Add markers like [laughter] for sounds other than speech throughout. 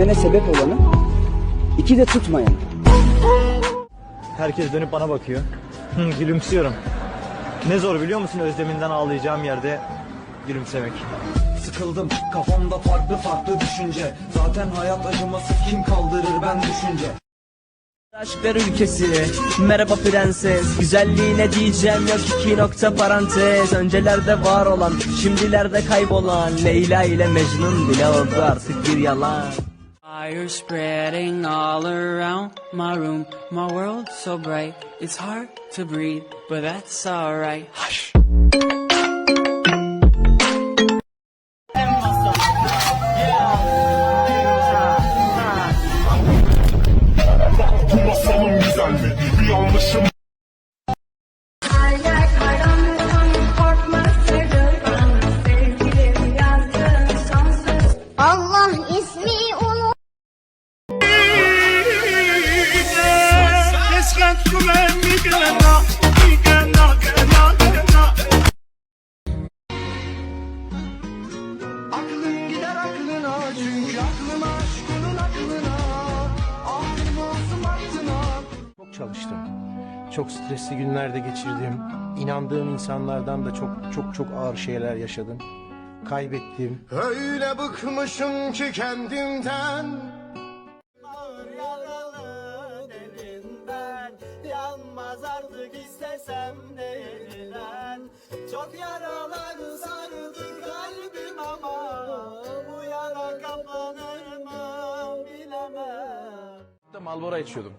Düşmene sebep olanı. iki de tutmayanı. Herkes dönüp bana bakıyor. Hı, Gülümsüyorum. Ne zor biliyor musun özleminden ağlayacağım yerde gülümsemek. Sıkıldım kafamda farklı farklı düşünce Zaten hayat acıması kim kaldırır ben düşünce Aşklar ülkesi Merhaba prenses Güzelliğine diyeceğim yok iki nokta parantez Öncelerde var olan Şimdilerde kaybolan Leyla ile Mecnun bile oldu artık bir yalan Fire spreading all around my room. My world so bright, it's hard to breathe, but that's alright. Hush. Stresli günlerde geçirdim. İnandığım insanlardan da çok çok çok ağır şeyler yaşadım. Kaybettim. Öyle bıkmışım ki kendimden. Yanmaz artık istesem de yeniden Çok yaralar sardı kalbim ama Bu yara kapanır mı bilemem Marlboro içiyordum.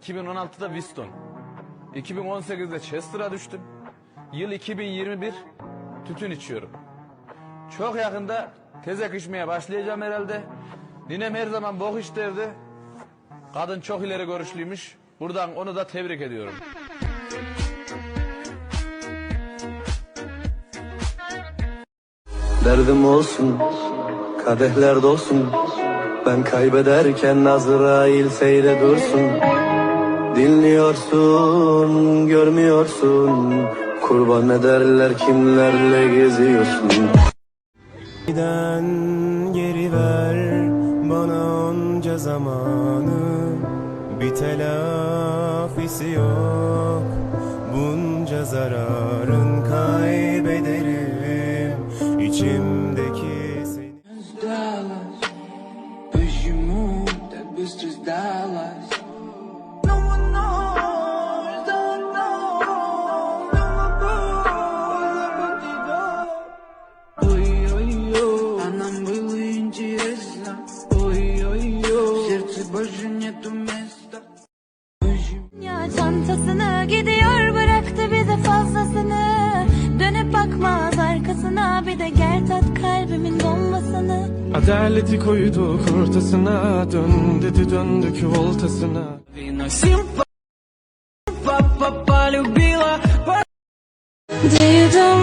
2016'da Winston. 2018'de Chester'a düştüm. Yıl 2021 tütün içiyorum. Çok yakında tezek içmeye başlayacağım herhalde. Ninem her zaman bok iç derdi. Kadın çok ileri görüşlüymüş. Buradan onu da tebrik ediyorum. Derdim olsun, kadehler dolsun. Ben kaybederken Azrail seyre dursun. Dinliyorsun, görmüyorsun. Kurban ederler kimlerle geziyorsun. Giden geri ver bana onca zamanı Bir telafisi yok Bunca zararın kaybederim интересно. Ой, ой, ой, в сердце больше нету места. Ya çantasını gidiyor bıraktı bize fazlasını Dönüp bakmaz arkasına bir de gel tat kalbimin bombasını Adaleti koyduk ortasına Dön dedi döndük voltasına Вино симпа, папа полюбила, Duydum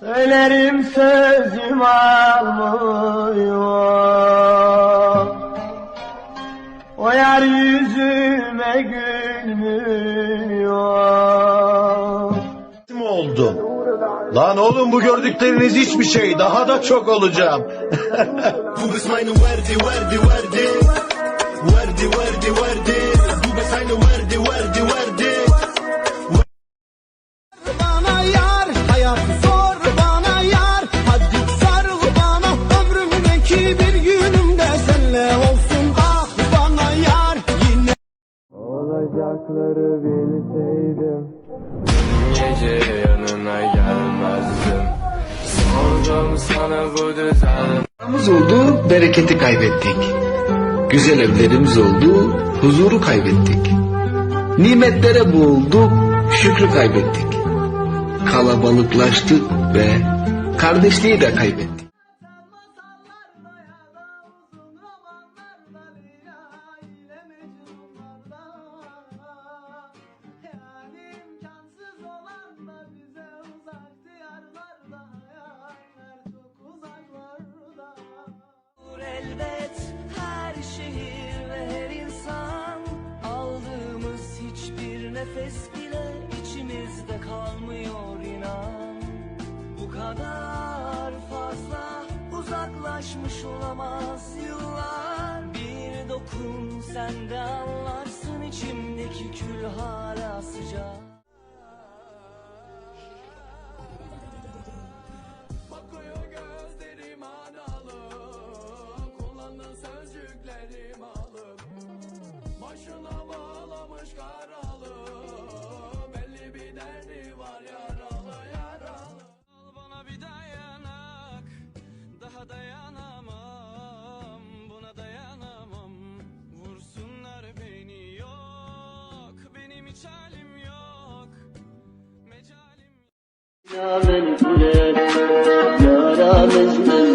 Söylerim sözüm almıyor yüzüme gülmüyor mi oldum? Lan oğlum bu gördükleriniz hiçbir şey. Daha da çok olacağım. [laughs] Bunları bilseydim Gece yanına gelmezdim Sordum sana bu düzen oldu, bereketi kaybettik. Güzel evlerimiz oldu, huzuru kaybettik. Nimetlere boğulduk, şükrü kaybettik. Kalabalıklaştık ve kardeşliği de kaybettik. Şehir ve her insan. Aldığımız hiçbir nefes bile içimizde kalmıyor inan. Bu kadar fazla uzaklaşmış olamaz yıllar. Bir dokun sen de anlarsın içimdeki kül hala sıcak Yararlı